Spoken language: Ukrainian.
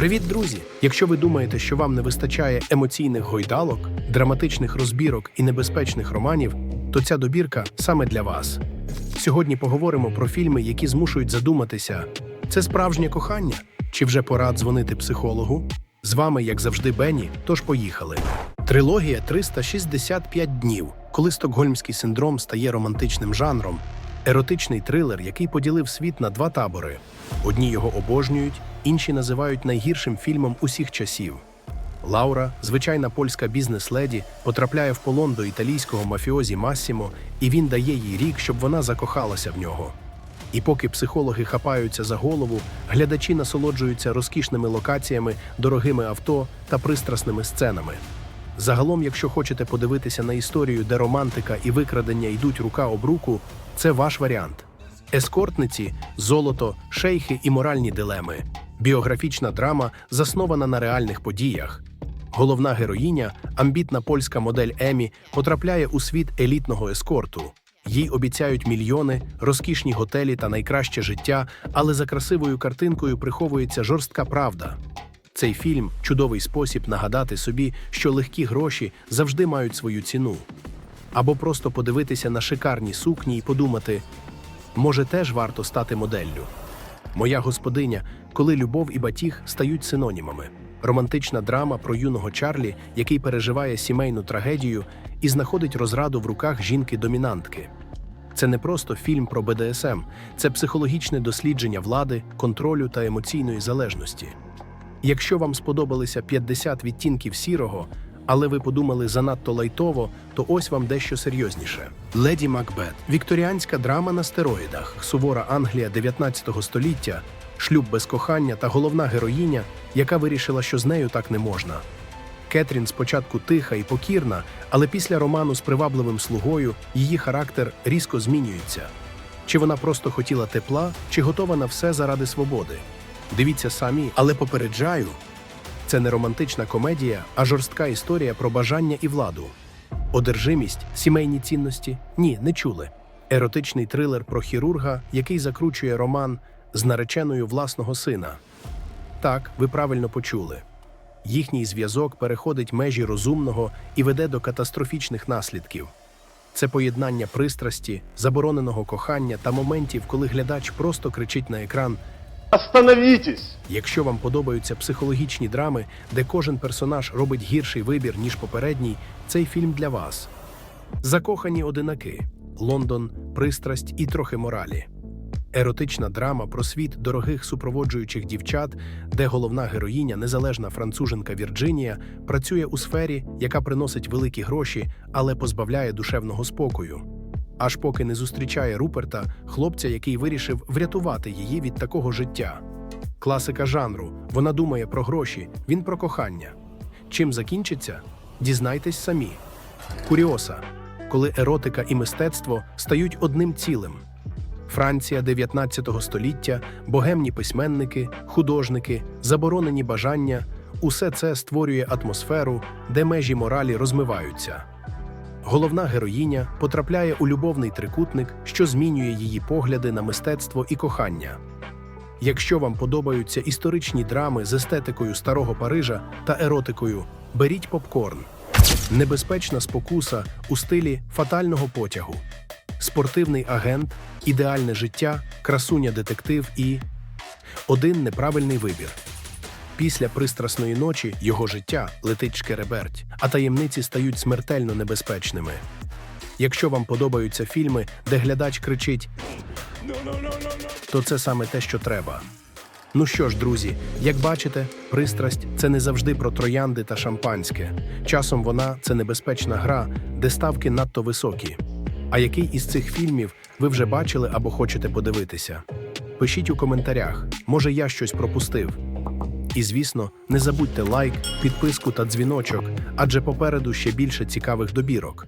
Привіт, друзі! Якщо ви думаєте, що вам не вистачає емоційних гойдалок, драматичних розбірок і небезпечних романів, то ця добірка саме для вас. Сьогодні поговоримо про фільми, які змушують задуматися: це справжнє кохання? Чи вже пора дзвонити психологу? З вами, як завжди, Бенні, тож поїхали. Трилогія 365 днів, коли стокгольмський синдром стає романтичним жанром. Еротичний трилер, який поділив світ на два табори. Одні його обожнюють, інші називають найгіршим фільмом усіх часів. Лаура, звичайна польська бізнес-леді, потрапляє в полон до італійського мафіозі Массімо, і він дає їй рік, щоб вона закохалася в нього. І поки психологи хапаються за голову, глядачі насолоджуються розкішними локаціями, дорогими авто та пристрасними сценами. Загалом, якщо хочете подивитися на історію, де романтика і викрадення йдуть рука об руку, це ваш варіант. Ескортниці, золото, шейхи і моральні дилеми. Біографічна драма, заснована на реальних подіях. Головна героїня, амбітна польська модель Емі, потрапляє у світ елітного ескорту. Їй обіцяють мільйони, розкішні готелі та найкраще життя, але за красивою картинкою приховується жорстка правда. Цей фільм чудовий спосіб нагадати собі, що легкі гроші завжди мають свою ціну. Або просто подивитися на шикарні сукні і подумати: може, теж варто стати моделлю. Моя господиня, коли любов і батіг стають синонімами. Романтична драма про юного Чарлі, який переживає сімейну трагедію і знаходить розраду в руках жінки-домінантки. Це не просто фільм про БДСМ, це психологічне дослідження влади, контролю та емоційної залежності. Якщо вам сподобалися 50 відтінків сірого, але ви подумали занадто лайтово, то ось вам дещо серйозніше. Леді Макбет вікторіанська драма на стероїдах, сувора Англія 19 століття, шлюб без кохання та головна героїня, яка вирішила, що з нею так не можна. Кетрін спочатку тиха і покірна, але після роману з привабливим слугою її характер різко змінюється. Чи вона просто хотіла тепла, чи готова на все заради свободи? Дивіться самі, але попереджаю. Це не романтична комедія, а жорстка історія про бажання і владу. Одержимість, сімейні цінності ні, не чули. Еротичний трилер про хірурга, який закручує роман з нареченою власного сина. Так, ви правильно почули. Їхній зв'язок переходить межі розумного і веде до катастрофічних наслідків. Це поєднання пристрасті, забороненого кохання та моментів, коли глядач просто кричить на екран Остановитесь! Якщо вам подобаються психологічні драми, де кожен персонаж робить гірший вибір, ніж попередній, цей фільм для вас. Закохані одинаки, Лондон, пристрасть і трохи моралі. Еротична драма про світ дорогих супроводжуючих дівчат, де головна героїня, незалежна француженка Вірджинія, працює у сфері, яка приносить великі гроші, але позбавляє душевного спокою. Аж поки не зустрічає Руперта, хлопця, який вирішив врятувати її від такого життя. Класика жанру. Вона думає про гроші, він про кохання. Чим закінчиться? Дізнайтесь самі. Куріоса, коли еротика і мистецтво стають одним цілим. Франція 19 століття, богемні письменники, художники, заборонені бажання усе це створює атмосферу, де межі моралі розмиваються. Головна героїня потрапляє у любовний трикутник, що змінює її погляди на мистецтво і кохання. Якщо вам подобаються історичні драми з естетикою старого Парижа та еротикою, беріть попкорн. Небезпечна спокуса у стилі фатального потягу. Спортивний агент, ідеальне життя, красуня детектив і один неправильний вибір. Після пристрасної ночі його життя летить шкереберть, а таємниці стають смертельно небезпечними. Якщо вам подобаються фільми, де глядач кричить то це саме те, що треба. Ну що ж, друзі, як бачите, пристрасть це не завжди про троянди та шампанське. Часом вона це небезпечна гра, де ставки надто високі. А який із цих фільмів ви вже бачили або хочете подивитися? Пишіть у коментарях, може я щось пропустив. І звісно, не забудьте лайк, підписку та дзвіночок, адже попереду ще більше цікавих добірок.